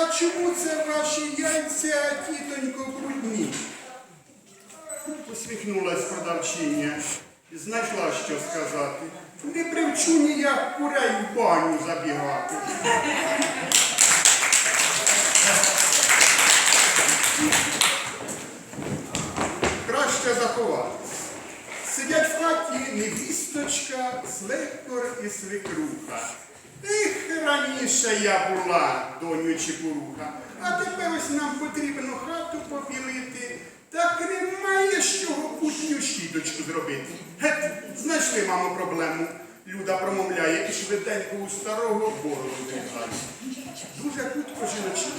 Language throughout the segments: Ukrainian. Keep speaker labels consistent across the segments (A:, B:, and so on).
A: а чому це ваші яйця, тітонько, брудні? Посміхнулась продавчиня і знайшла, що сказати. Не привчу ніяк курей в баню забігати. Краще заховатися. Сидять в хаті невісточка, слекор і свекруха. Ех, раніше я була, доню Чепуруха, а тепер ось нам потрібно хату побілити. Так немає з чого кутню щіточку зробити. Гет, знайшли, мамо, проблему. Люда промовляє і швиденько у старого бороду зрізає. Дуже хутко жіночки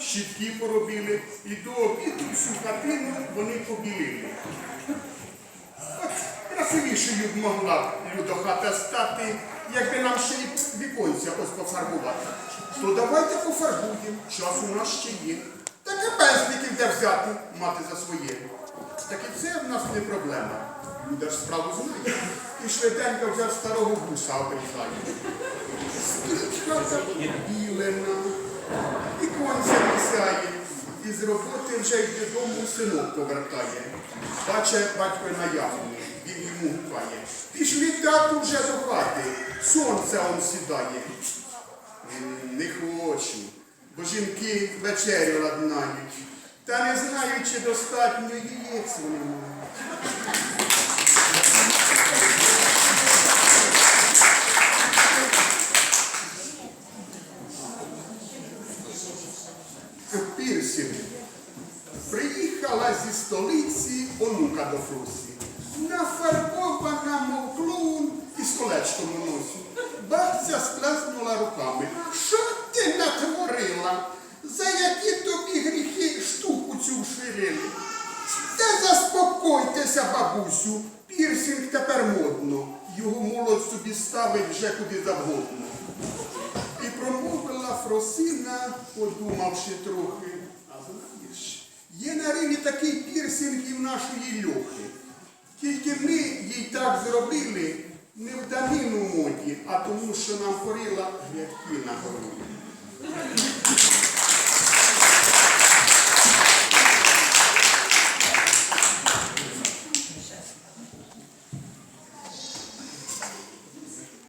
A: щітки поробили і до обіду всю хатину вони побілили. От красивішою б могла Людохата стати, якби нам ще віконця ось пофарбувати. То давайте пофарбуємо, час у нас ще є. Так і пензликів де взяти, мати за своє. Так і це в нас не проблема. Люда ж справу знає. І швиденько взяв старого гуса обрізає. Хата білена, віконця місяє. І з роботи вже й додому синок повертає. Бачить батько на яхні, він йому гукає. Пішли тату вже до хати, сонце он сідає. Не хочу, бо жінки вечерю ладнають. Та не знаю, чи достатньо яєць вони мають. Пірсінг. Приїхала зі столиці онука до Фрусі. Нафарбована, мов клоун із колечком у носі. Бабця сплеснула руками. Що ти натворила? За які тобі гріхи штуку цю вширили? Та заспокойтеся, бабусю. Пірсінг тепер модно. Його молодь собі ставить вже куди завгодно. І промовила Фросина, подумавши трохи. А знаєш, є на Римі такий пірсинг і в нашої льохи. Тільки ми їй так зробили не в данину моді, а тому, що нам порила грядки на городі.